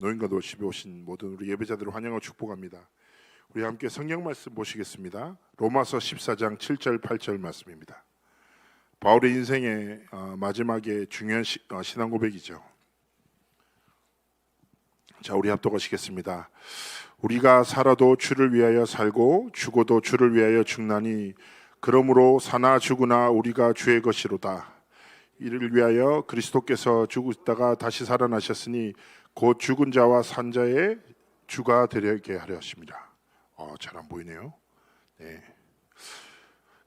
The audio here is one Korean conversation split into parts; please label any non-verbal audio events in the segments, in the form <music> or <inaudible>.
노인과 노십에 오신 모든 우리 예배자들을 환영하고 축복합니다. 우리 함께 성경 말씀 보시겠습니다. 로마서 14장 7절 8절 말씀입니다. 바울의 인생의 어, 마지막에 중요한 시, 어, 신앙 고백이죠. 자, 우리 합독하시겠습니다. 우리가 살아도 주를 위하여 살고 죽어도 주를 위하여 죽나니 그러므로 사나 죽으나 우리가 주의 것이로다. 이를 위하여 그리스도께서 죽으시다가 다시 살아나셨으니 곧 죽은 자와 산 자의 주가 되게 하려 하십니다. 어, 잘 안 보이네요. 네.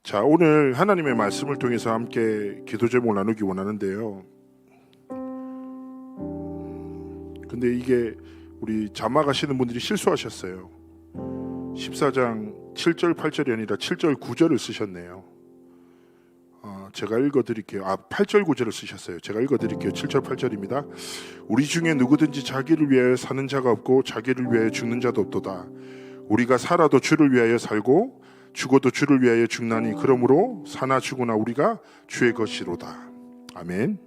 자, 오늘 하나님의 말씀을 통해서 함께 기도 제목을 나누기 원하는데요. 근데 이게 우리 자막하시는 분들이 실수하셨어요. 14장 7절 8절이 아니라 7절 9절을 쓰셨네요. 어, 제가 읽어드릴게요. 아 8절 9절을 쓰셨어요. 제가 읽어드릴게요. 7절 8절입니다. 우리 중에 누구든지 자기를 위하여 사는 자가 없고 자기를 위하여 죽는 자도 없도다. 우리가 살아도 주를 위하여 살고 죽어도 주를 위하여 죽나니 그러므로 사나 죽으나 우리가 주의 것이로다. 아멘.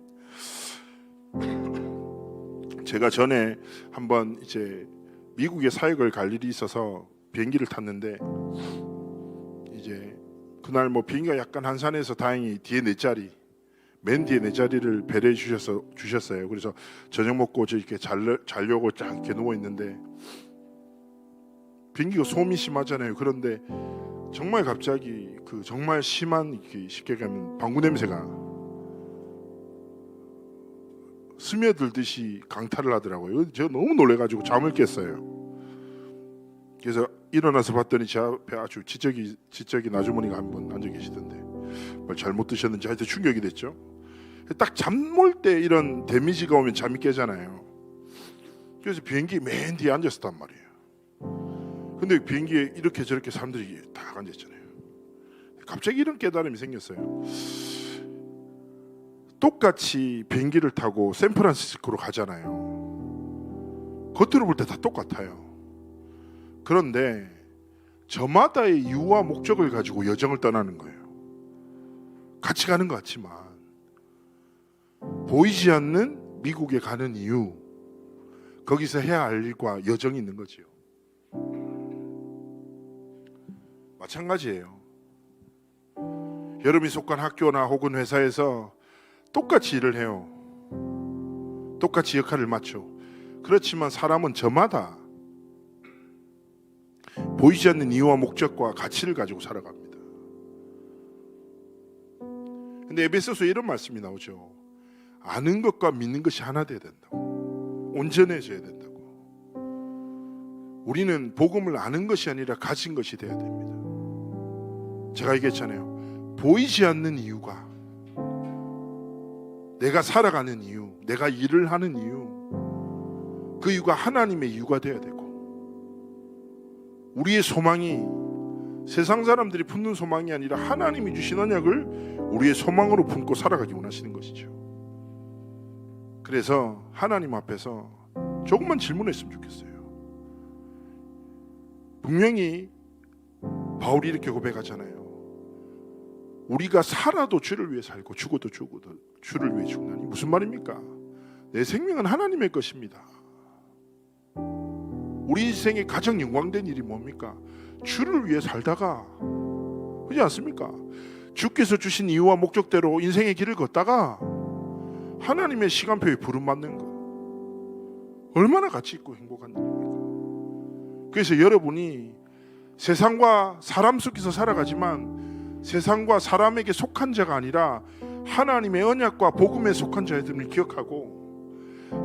제가 전에 한번 이제 미국의 사역을 갈 일이 있어서 비행기를 탔는데 그날 뭐 비행기가 약간 한산해서 다행히 뒤에 네 자리 맨 뒤에 네 자리를 배려해 주셔서 주셨어요. 그래서 저녁 먹고 저 이렇게 잘 자려고 쫙 이렇게 누워 있는데 비행기가 소음이 심하잖아요. 그런데 정말 갑자기 그 정말 심한 이렇게 쉽게 가면 방구 냄새가 스며들듯이 강탈을 하더라고요. 제가 너무 놀래가지고 잠을 깼어요. 그래서 일어나서 봤더니 제 앞에 아주 지적이 지적인 아주머니가 한 분 앉아 계시던데 뭘 잘못 드셨는지 하여튼 충격이 됐죠. 딱 잠몰 때 이런 데미지가 오면 잠이 깨잖아요. 그래서 비행기 맨 뒤에 앉았었단 말이에요. 근데 비행기에 이렇게 저렇게 사람들이 다 앉았잖아요. 갑자기 이런 깨달음이 생겼어요. 똑같이 비행기를 타고 샌프란시스코로 가잖아요. 겉으로 볼 때 다 똑같아요. 그런데 저마다의 이유와 목적을 가지고 여정을 떠나는 거예요. 같이 가는 것 같지만 보이지 않는 미국에 가는 이유 거기서 해야 할 일과 여정이 있는 거지요. 마찬가지예요. 여러분이 속한 학교나 혹은 회사에서 똑같이 일을 해요. 똑같이 역할을 맞죠. 그렇지만 사람은 저마다 보이지 않는 이유와 목적과 가치를 가지고 살아갑니다. 근데 에베소서에 이런 말씀이 나오죠. 아는 것과 믿는 것이 하나 돼야 된다고. 온전해져야 된다고. 우리는 복음을 아는 것이 아니라 가진 것이 돼야 됩니다. 제가 얘기했잖아요. 보이지 않는 이유가 내가 살아가는 이유, 내가 일을 하는 이유, 그 이유가 하나님의 이유가 돼야 되고, 우리의 소망이 세상 사람들이 품는 소망이 아니라 하나님이 주신 언약을 우리의 소망으로 품고 살아가기 원하시는 것이죠. 그래서 하나님 앞에서 조금만 질문했으면 좋겠어요. 분명히 바울이 이렇게 고백하잖아요. 우리가 살아도 주를 위해 살고 죽어도 죽어도 주를 위해 죽나니 무슨 말입니까? 내 생명은 하나님의 것입니다. 우리 인생의 가장 영광된 일이 뭡니까? 주를 위해 살다가 그렇지 않습니까? 주께서 주신 이유와 목적대로 인생의 길을 걷다가 하나님의 시간표에 부름받는 것 얼마나 가치 있고 행복한 일입니까? 그래서 여러분이 세상과 사람 속에서 살아가지만 세상과 사람에게 속한 자가 아니라 하나님의 언약과 복음에 속한 자들을 기억하고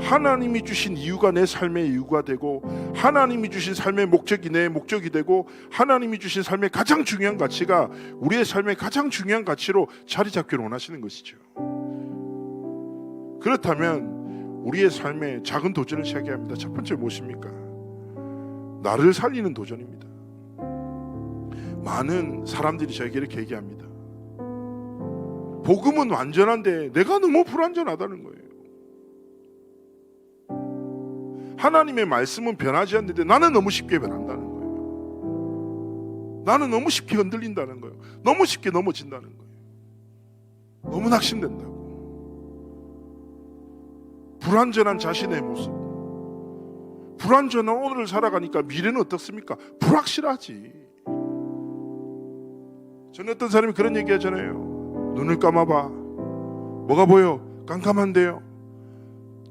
하나님이 주신 이유가 내 삶의 이유가 되고 하나님이 주신 삶의 목적이 내 목적이 되고 하나님이 주신 삶의 가장 중요한 가치가 우리의 삶의 가장 중요한 가치로 자리 잡기를 원하시는 것이죠. 그렇다면 우리의 삶에 작은 도전을 시작해야 합니다. 첫 번째 무엇입니까? 나를 살리는 도전입니다. 많은 사람들이 저에게 이렇게 얘기합니다. 복음은 완전한데 내가 너무 불완전하다는 거예요. 하나님의 말씀은 변하지 않는데 나는 너무 쉽게 변한다는 거예요. 나는 너무 쉽게 흔들린다는 거예요. 너무 쉽게 넘어진다는 거예요. 너무 낙심된다고. 불완전한 자신의 모습. 불안전한 오늘을 살아가니까 미래는 어떻습니까? 불확실하지. 저는 어떤 사람이 그런 얘기 하잖아요. 눈을 감아봐. 뭐가 보여? 깜깜한데요.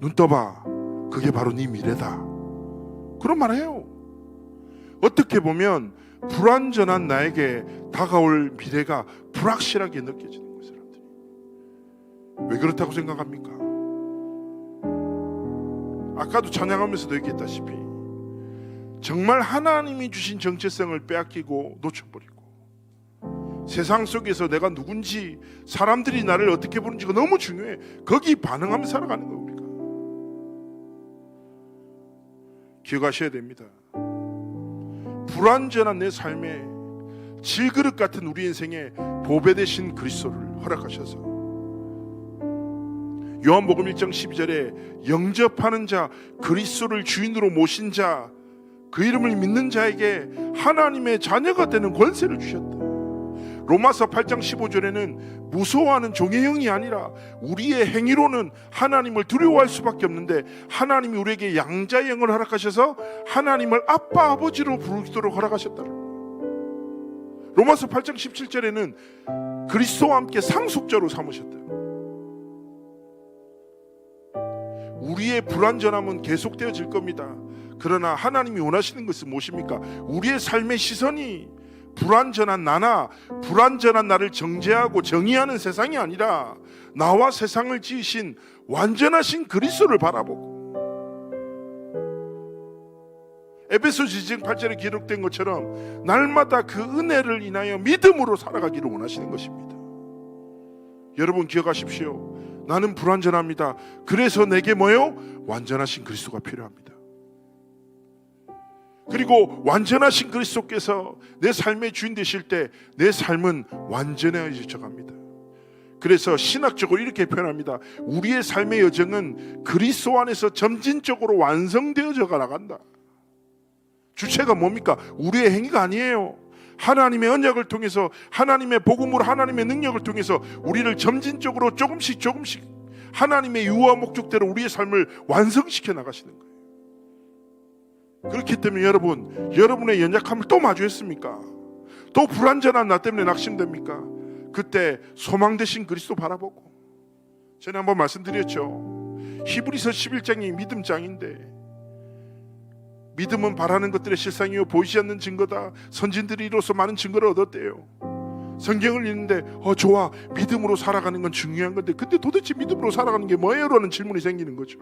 눈 떠봐. 그게 바로 네 미래다. 그런 말 해요. 어떻게 보면 불완전한 나에게 다가올 미래가 불확실하게 느껴지는 거예요, 사람들이. 왜 그렇다고 생각합니까? 아까도 찬양하면서도 얘기했다시피 정말 하나님이 주신 정체성을 빼앗기고 놓쳐버리고 세상 속에서 내가 누군지 사람들이 나를 어떻게 보는지가 너무 중요해. 거기 반응하며 살아가는 거예요, 기억하셔야 됩니다. 불완전한 내 삶에 질그릇 같은 우리 인생에 보배 되신 그리스도를 허락하셔서 요한복음 1장 12절에 영접하는 자 그리스도를 주인으로 모신 자 그 이름을 믿는 자에게 하나님의 자녀가 되는 권세를 주셨다. 로마서 8장 15절에는 무서워하는 종의 영이 아니라 우리의 행위로는 하나님을 두려워할 수밖에 없는데 하나님이 우리에게 양자의 영을 허락하셔서 하나님을 아빠 아버지로 부르도록 허락하셨다. 로마서 8장 17절에는 그리스도와 함께 상속자로 삼으셨다. 우리의 불완전함은 계속되어질 겁니다. 그러나 하나님이 원하시는 것은 무엇입니까? 우리의 삶의 시선이 불완전한 나나 불완전한 나를 정죄하고 정의하는 세상이 아니라 나와 세상을 지으신 완전하신 그리스도를 바라보고 에베소 지진 8절에 기록된 것처럼 날마다 그 은혜를 인하여 믿음으로 살아가기를 원하시는 것입니다. 여러분 기억하십시오. 나는 불완전합니다. 그래서 내게 뭐요? 완전하신 그리스도가 필요합니다. 그리고 완전하신 그리스도께서 내 삶의 주인 되실 때 내 삶은 완전해져 갑니다. 그래서 신학적으로 이렇게 표현합니다. 우리의 삶의 여정은 그리스도 안에서 점진적으로 완성되어져 나간다. 주체가 뭡니까? 우리의 행위가 아니에요. 하나님의 언약을 통해서 하나님의 복음으로 하나님의 능력을 통해서 우리를 점진적으로 조금씩 조금씩 하나님의 유와 목적대로 우리의 삶을 완성시켜 나가시는 거예요. 그렇기 때문에 여러분, 여러분의 연약함을 또 마주했습니까? 또 불완전한 나 때문에 낙심됩니까? 그때 소망 되신 그리스도 바라보고 전에 한번 말씀드렸죠. 히브리서 11장이 믿음장인데 믿음은 바라는 것들의 실상이요 보이지 않는 증거다. 선진들이 이로써 많은 증거를 얻었대요. 성경을 읽는데 어 좋아 믿음으로 살아가는 건 중요한 건데 근데 도대체 믿음으로 살아가는 게 뭐예요?라는 질문이 생기는 거죠.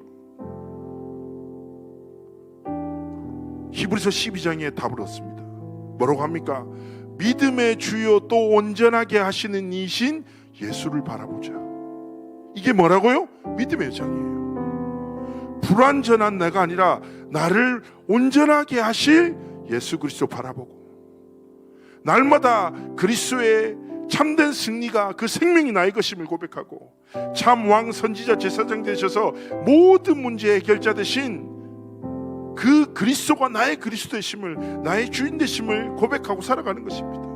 히브리서 12장에 답을 얻습니다. 뭐라고 합니까? 믿음의 주요 또 온전하게 하시는 이신 예수를 바라보자. 이게 뭐라고요? 믿음의 여정이에요. 불완전한 내가 아니라 나를 온전하게 하실 예수 그리스도 바라보고 날마다 그리스도의 참된 승리가 그 생명이 나의 것임을 고백하고 참 왕 선지자 제사장 되셔서 모든 문제 해결자 되신 그 그리스도가 나의 그리스도이심을 나의 주인 되심을 고백하고 살아가는 것입니다.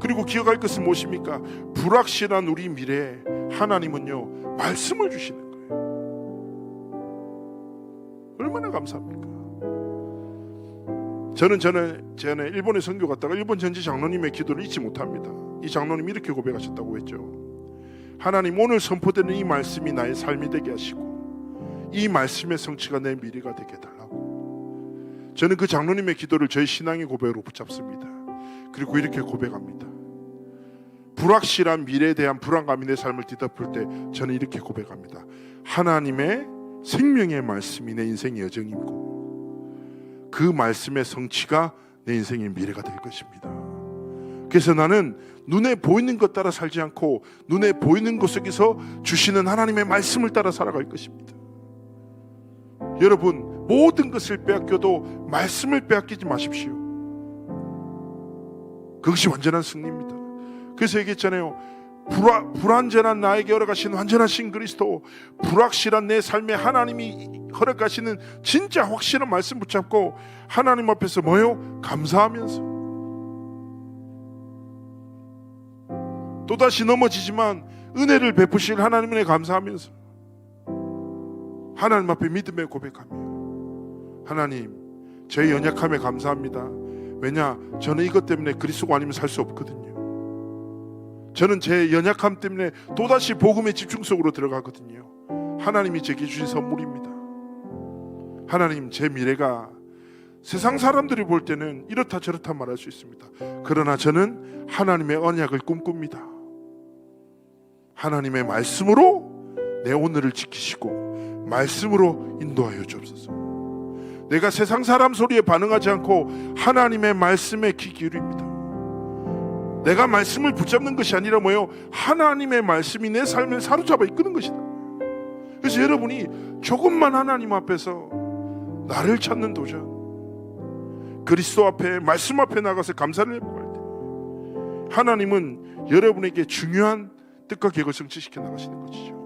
그리고 기억할 것은 무엇입니까? 불확실한 우리 미래에 하나님은요 말씀을 주시는 거예요. 얼마나 감사합니까? 저는 전에 전에 일본에 선교 갔다가 일본 전지 장로님의 기도를 잊지 못합니다. 이 장로님이 이렇게 고백하셨다고 했죠. 하나님 오늘 선포되는 이 말씀이 나의 삶이 되게 하시고 이 말씀의 성취가 내 미래가 되게 해달라고. 저는 그 장로님의 기도를 저희 신앙의 고백으로 붙잡습니다. 그리고 이렇게 고백합니다. 불확실한 미래에 대한 불안감이 내 삶을 뒤덮을 때 저는 이렇게 고백합니다. 하나님의 생명의 말씀이 내 인생의 여정이고 그 말씀의 성취가 내 인생의 미래가 될 것입니다. 그래서 나는 눈에 보이는 것 따라 살지 않고 눈에 보이는 것 속에서 주시는 하나님의 말씀을 따라 살아갈 것입니다. 여러분 모든 것을 빼앗겨도 말씀을 빼앗기지 마십시오. 그것이 완전한 승리입니다. 그래서 얘기했잖아요. 불화, 불완전한 나에게 허락하신 완전하신 그리스도 불확실한 내 삶에 하나님이 허락하시는 진짜 확실한 말씀 붙잡고 하나님 앞에서 뭐요? 감사하면서 또다시 넘어지지만 은혜를 베푸실 하나님에 감사하면서 하나님 앞에 믿음의 고백하며 하나님, 제 연약함에 감사합니다. 왜냐, 저는 이것 때문에 그리스도가 아니면 살 수 없거든요. 저는 제 연약함 때문에 또다시 복음의 집중 속으로 들어가거든요. 하나님이 제게 주신 선물입니다. 하나님, 제 미래가 세상 사람들이 볼 때는 이렇다 저렇다 말할 수 있습니다. 그러나 저는 하나님의 언약을 꿈꿉니다. 하나님의 말씀으로 내 오늘을 지키시고 말씀으로 인도하여 주옵소서. 내가 세상 사람 소리에 반응하지 않고 하나님의 말씀에 귀 기울입니다. 내가 말씀을 붙잡는 것이 아니라 뭐요? 하나님의 말씀이 내 삶을 사로잡아 이끄는 것이다. 그래서 여러분이 조금만 하나님 앞에서 나를 찾는 도전, 그리스도 앞에 말씀 앞에 나가서 감사를 해보갈 때, 하나님은 여러분에게 중요한 뜻과 계획을 성취시켜 나가시는 것이죠.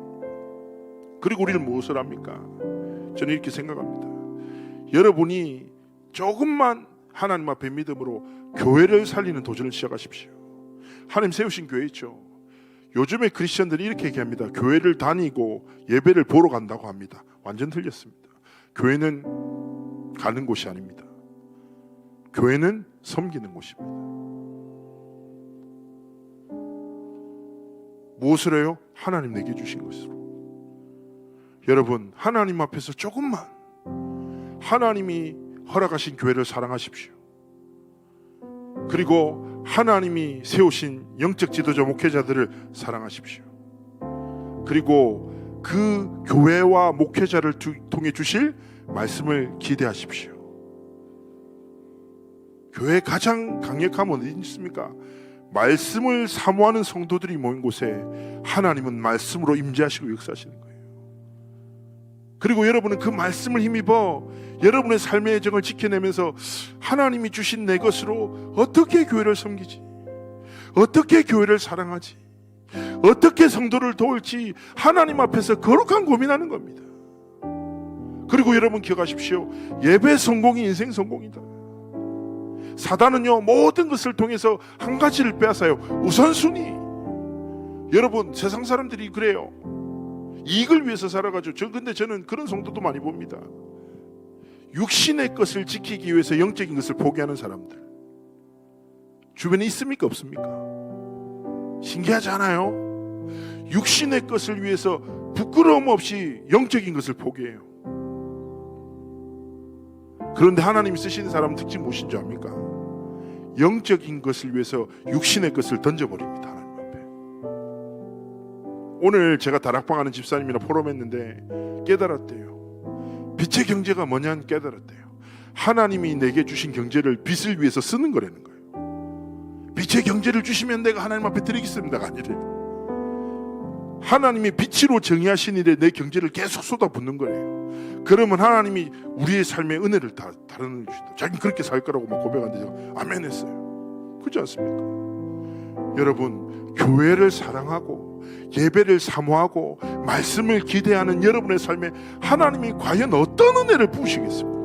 그리고 우리는 무엇을 합니까? 저는 이렇게 생각합니다. 여러분이 조금만 하나님 앞에 믿음으로 교회를 살리는 도전을 시작하십시오. 하나님 세우신 교회 있죠. 요즘에 크리스천들이 이렇게 얘기합니다. 교회를 다니고 예배를 보러 간다고 합니다. 완전 틀렸습니다. 교회는 가는 곳이 아닙니다. 교회는 섬기는 곳입니다. 무엇을 해요? 하나님 내게 주신 것으로. 여러분, 하나님 앞에서 조금만 하나님이 허락하신 교회를 사랑하십시오. 그리고 하나님이 세우신 영적 지도자 목회자들을 사랑하십시오. 그리고 그 교회와 목회자를 두- 통해 주실 말씀을 기대하십시오. 교회 가장 강력함은 어디 있습니까? 말씀을 사모하는 성도들이 모인 곳에 하나님은 말씀으로 임재하시고 역사하시는 거예요. 그리고 여러분은 그 말씀을 힘입어 여러분의 삶의 예정을 지켜내면서 하나님이 주신 내 것으로 어떻게 교회를 섬기지? 어떻게 교회를 사랑하지? 어떻게 성도를 도울지 하나님 앞에서 거룩한 고민하는 겁니다. 그리고 여러분 기억하십시오. 예배 성공이 인생 성공이다. 사단은요 모든 것을 통해서 한 가지를 빼앗아요. 우선순위. 여러분 세상 사람들이 그래요. 이익을 위해서 살아가죠. 저 근데 저는 그런 성도도 많이 봅니다. 육신의 것을 지키기 위해서 영적인 것을 포기하는 사람들 주변에 있습니까 없습니까? 신기하지 않아요? 육신의 것을 위해서 부끄러움 없이 영적인 것을 포기해요. 그런데 하나님이 쓰시는 사람 특징 무엇인 줄 압니까? 영적인 것을 위해서 육신의 것을 던져버립니다. 오늘 제가 다락방 하는 집사님이랑 포럼했는데 깨달았대요. 빛의 경제가 뭐냐는 깨달았대요. 하나님이 내게 주신 경제를 빛을 위해서 쓰는 거라는 거예요. 빛의 경제를 주시면 내가 하나님 앞에 드리겠습니다가 아니래. 하나님이 빛으로 정의하신 일에 내 경제를 계속 쏟아붓는 거예요. 그러면 하나님이 우리의 삶의 은혜를 다 다루는 주신다. 자기는 그렇게 살 거라고 막 고백하는데 아멘 했어요. 그렇지 않습니까? 여러분 교회를 사랑하고 예배를 사모하고 말씀을 기대하는 여러분의 삶에 하나님이 과연 어떤 은혜를 부으시겠습니까?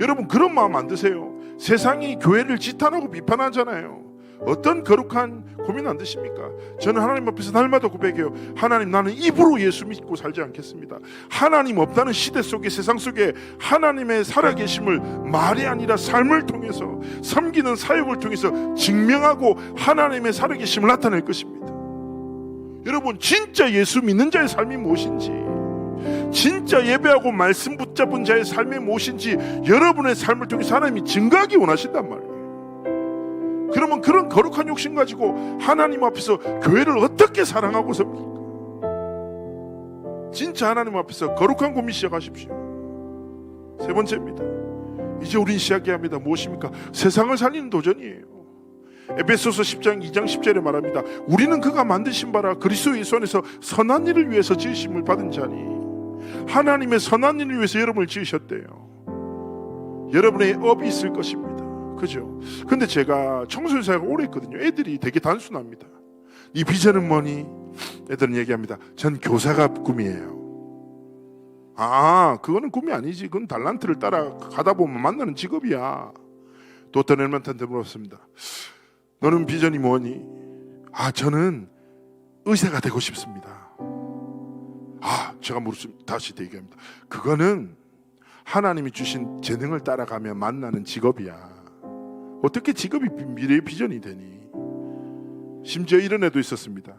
여러분 그런 마음 안 드세요. 세상이 교회를 지탄하고 비판하잖아요. 어떤 거룩한 고민 안 드십니까? 저는 하나님 앞에서 날마다 고백해요. 하나님 나는 입으로 예수 믿고 살지 않겠습니다. 하나님 없다는 시대 속에 세상 속에 하나님의 살아계심을 말이 아니라 삶을 통해서 섬기는 사역을 통해서 증명하고 하나님의 살아계심을 나타낼 것입니다. 여러분 진짜 예수 믿는 자의 삶이 무엇인지 진짜 예배하고 말씀 붙잡은 자의 삶이 무엇인지 여러분의 삶을 통해서 하나님이 증가하기 원하신단 말이에요. 그러면 그런 거룩한 욕심 가지고 하나님 앞에서 교회를 어떻게 사랑하고 섭니까? 진짜 하나님 앞에서 거룩한 고민 시작하십시오. 세 번째입니다. 이제 우린 시작해야 합니다. 무엇입니까? 세상을 살리는 도전이에요. 에베소서 10장 2장 10절에 말합니다. 우리는 그가 만드신 바라 그리스도 예수 안에서 선한 일을 위해서 지으심을 받은 자니 하나님의 선한 일을 위해서 여러분을 지으셨대요. 여러분의 업이 있을 것입니다. 그죠? 근데 제가 청소년 사역을 오래 했거든요. 애들이 되게 단순합니다. 이 비전은 뭐니? 애들은 얘기합니다. 전 교사가 꿈이에요. 아, 그거는 꿈이 아니지. 그건 달란트를 따라 가다 보면 만나는 직업이야. 또 어떤 헬멘트한테 물었습니다. 너는 비전이 뭐니? 아, 저는 의사가 되고 싶습니다. 아, 제가 물습니다. 다시 얘기합니다. 그거는 하나님이 주신 재능을 따라가며 만나는 직업이야. 어떻게 직업이 비- 미래의 비전이 되니? 심지어 이런 애도 있었습니다.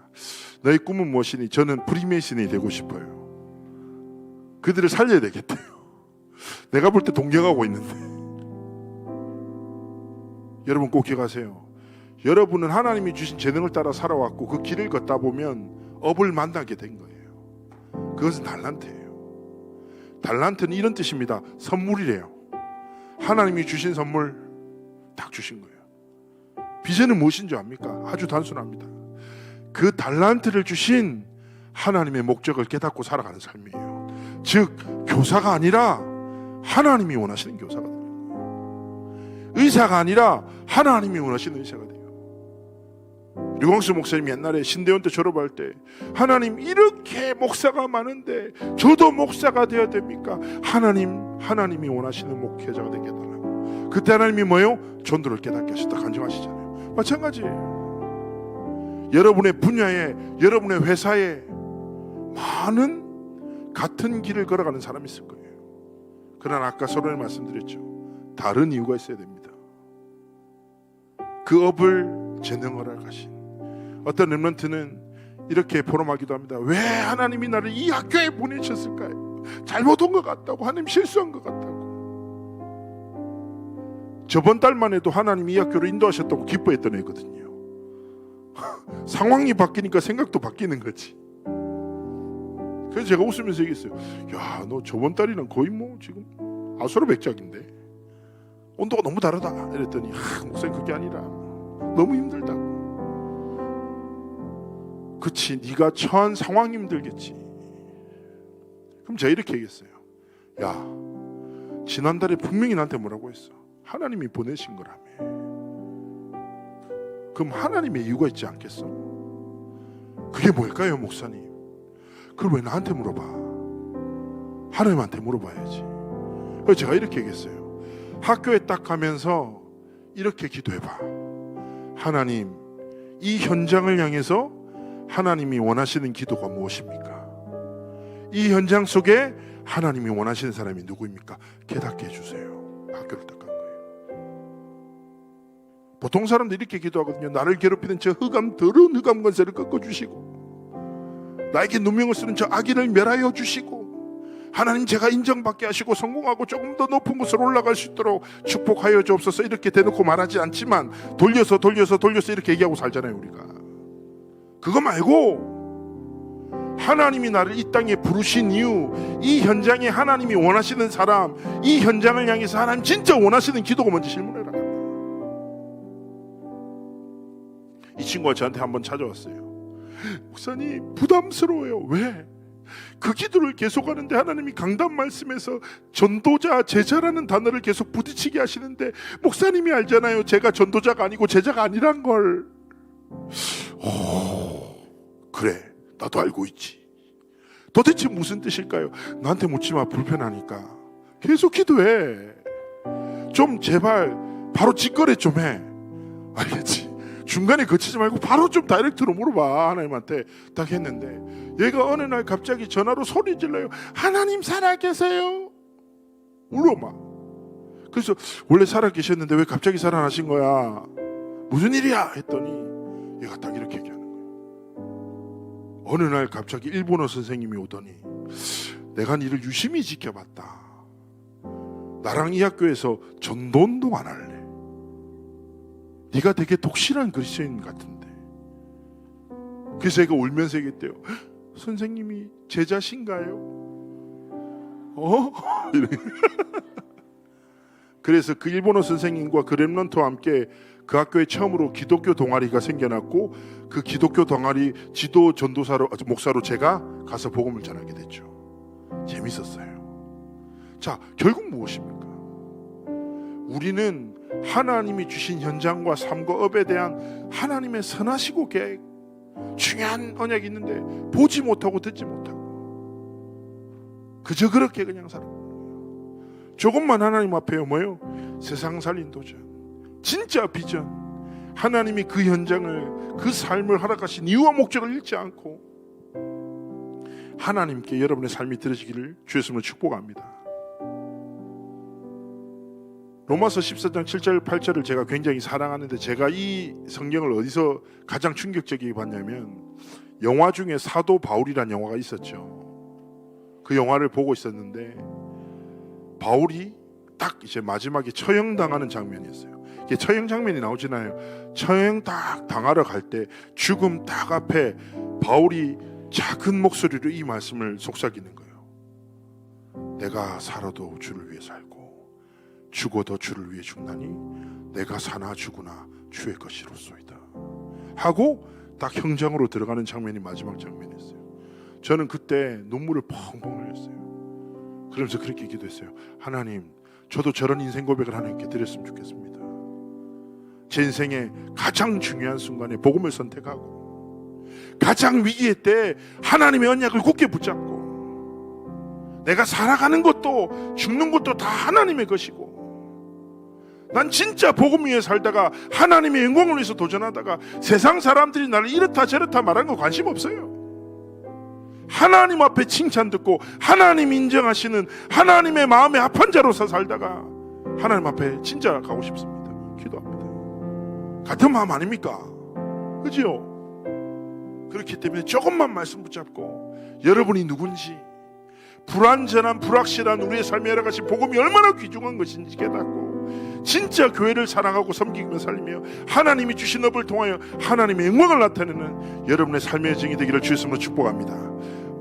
너의 꿈은 무엇이니? 저는 프리메이슨이 되고 싶어요. 그들을 살려야 되겠대요. <laughs> 내가 볼 때 동경하고 있는데. <laughs> 여러분 꼭 기억하세요. 여러분은 하나님이 주신 재능을 따라 살아왔고 그 길을 걷다 보면 업을 만나게 된 거예요. 그것은 달란트예요. 달란트는 이런 뜻입니다. 선물이래요. 하나님이 주신 선물 딱 주신 거예요. 비전은 무엇인 줄 압니까? 아주 단순합니다. 그 달란트를 주신 하나님의 목적을 깨닫고 살아가는 삶이에요. 즉 교사가 아니라 하나님이 원하시는 교사가 돼요. 의사가 아니라 하나님이 원하시는 의사가 돼요. 류광수 목사님 옛날에 신대원 때 졸업할 때 하나님 이렇게 목사가 많은데 저도 목사가 되어야 됩니까? 하나님 하나님이 원하시는 목회자가 해달라고. 그때 하나님이 뭐요? 전도를 깨닫게 하셨다 간증하시잖아요. 마찬가지예요. 여러분의 분야에 여러분의 회사에 많은 같은 길을 걸어가는 사람이 있을 거예요. 그러나 아까 서론에 말씀드렸죠. 다른 이유가 있어야 됩니다. 그 업을 재능을 가신 어떤 렘런트는 이렇게 포럼하기도 합니다. 왜 하나님이 나를 이 학교에 보내셨을까요? 잘못 온 것 같다고 하나님 실수한 것 같다고. 저번 달만 해도 하나님 이 학교를 인도하셨다고 기뻐했던 애거든요. <laughs> 상황이 바뀌니까 생각도 바뀌는 거지. 그래서 제가 웃으면서 얘기했어요. 야, 너 저번 달이랑 거의 뭐 지금 아수라 백작인데 온도가 너무 다르다. 이랬더니 하, 목사님 그게 아니라 너무 힘들다고. 그치, 네가 처한 상황이 힘들겠지. 그럼 제가 이렇게 얘기했어요. 야, 지난달에 분명히 나한테 뭐라고 했어? 하나님이 보내신 거라며. 그럼 하나님의 이유가 있지 않겠어? 그게 뭘까요, 목사님? 그걸 왜 나한테 물어봐? 하나님한테 물어봐야지. 그래서 제가 이렇게 얘기했어요. 학교에 딱 가면서 이렇게 기도해봐. 하나님, 이 현장을 향해서 하나님이 원하시는 기도가 무엇입니까? 이 현장 속에 하나님이 원하시는 사람이 누구입니까? 깨닫게 해주세요. 학교를 딱. 보통 사람들이 이렇게 기도하거든요. 나를 괴롭히는 저 흑암 더러운 흑암 권세를 꺾어 주시고 나에게 누명을 쓰는 저 악인을 멸하여 주시고 하나님 제가 인정받게 하시고 성공하고 조금 더 높은 곳으로 올라갈 수 있도록 축복하여 주옵소서 이렇게 대놓고 말하지 않지만 돌려서 돌려서 돌려서 이렇게 얘기하고 살잖아요 우리가 그거 말고 하나님이 나를 이 땅에 부르신 이유 이 현장에 하나님이 원하시는 사람 이 현장을 향해서 하나님 진짜 원하시는 기도가 뭔지 질문해라 이 친구가 저한테 한번 찾아왔어요. 목사님 부담스러워요. 왜? 그 기도를 계속하는데 하나님이 강단 말씀에서 전도자 제자라는 단어를 계속 부딪히게 하시는데 목사님이 알잖아요. 제가 전도자가 아니고 제자가 아니란 걸. 오, 그래. 나도 알고 있지. 도대체 무슨 뜻일까요? 나한테 묻지 마. 불편하니까. 계속 기도해. 좀 제발 바로 직거래 좀 해. 알겠지? 중간에 거치지 말고 바로 좀 다이렉트로 물어봐. 하나님한테 딱 했는데 얘가 어느 날 갑자기 전화로 소리 질러요. 하나님 살아계세요? 울어 막 그래서 원래 살아계셨는데 왜 갑자기 살아나신 거야? 무슨 일이야? 했더니 얘가 딱 이렇게 얘기하는 거예요. 어느 날 갑자기 일본어 선생님이 오더니 내가 니를 유심히 지켜봤다. 나랑 이 학교에서 전도 운동 안 할래 네가 되게 독실한 그리스도인 같은데 그래서 얘가 울면서 얘기했대요 선생님이 제자신가요? 어? <laughs> 그래서 그 일본어 선생님과 그 렘런트와 함께 그 학교에 처음으로 기독교 동아리가 생겨났고 그 기독교 동아리 지도 전도사로 아, 목사로 제가 가서 복음을 전하게 됐죠. 재밌었어요. 자, 결국 무엇입니까? 우리는 하나님이 주신 현장과 삶과 업에 대한 하나님의 선하시고 계획 중요한 언약이 있는데 보지 못하고 듣지 못하고 그저 그렇게 그냥 살아. 조금만 하나님 앞에 뭐요? 세상 살린 도전. 진짜 비전. 하나님이 그 현장을 그 삶을 허락하신 이유와 목적을 잃지 않고 하나님께 여러분의 삶이 들어지기를 주였음을 축복합니다. 로마서 14장 7절 8절을 제가 굉장히 사랑하는데 제가 이 성경을 어디서 가장 충격적이게 봤냐면 영화 중에 사도 바울이란 영화가 있었죠. 그 영화를 보고 있었는데 바울이 딱 이제 마지막에 처형당하는 장면이었어요. 이게 처형 장면이 나오잖아요. 처형 딱 당하러 갈 때 죽음 딱 앞에 바울이 작은 목소리로 이 말씀을 속삭이는 거예요. 내가 살아도 주를 위해 살고 죽어도 주를 위해 죽나니 내가 사나 죽으나 주의 것이로소이다. 하고 딱 형장으로 들어가는 장면이 마지막 장면이었어요. 저는 그때 눈물을 펑펑 흘렸어요. 그러면서 그렇게 기도했어요. 하나님, 저도 저런 인생 고백을 하나님께 드렸으면 좋겠습니다. 제 인생의 가장 중요한 순간에 복음을 선택하고 가장 위기의 때 하나님의 언약을 굳게 붙잡고 내가 살아가는 것도 죽는 것도 다 하나님의 것이고 난 진짜 복음 위에 살다가 하나님의 영광을 위해서 도전하다가 세상 사람들이 나를 이렇다 저렇다 말하는 거 관심 없어요. 하나님 앞에 칭찬 듣고 하나님 인정하시는 하나님의 마음에 합한 자로서 살다가 하나님 앞에 진짜 가고 싶습니다. 기도합니다. 같은 마음 아닙니까? 그지요? 그렇기 때문에 조금만 말씀 붙잡고 여러분이 누군지 불완전한 불확실한 우리의 삶의 여러 가지 복음이 얼마나 귀중한 것인지 깨닫고 진짜 교회를 사랑하고 섬기며 살리며 하나님이 주신 업을 통하여 하나님의 영광을 나타내는 여러분의 삶의 여정이 되기를 주였으로 축복합니다.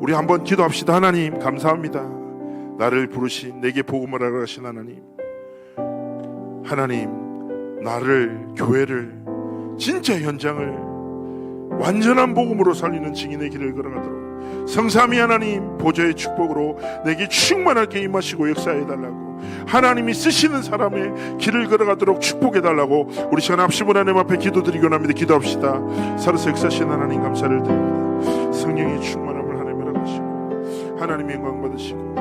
우리 한번 기도합시다. 하나님 감사합니다. 나를 부르신 내게 복음을 하라 하신 하나님. 하나님 나를 교회를 진짜 현장을 완전한 복음으로 살리는 증인의 길을 걸어가도록 성삼위 하나님 보좌의 축복으로 내게 충만하게 임하시고 역사해 달라고 하나님이 쓰시는 사람의 길을 걸어가도록 축복해 달라고 우리 시간 합심을 하나님 앞에 기도드리고 납니다 기도합시다. 살아서 역사하신 하나님 감사를 드립니다. 성령의 충만함을 하나님 허락하시고 하나님의 영광 받으시고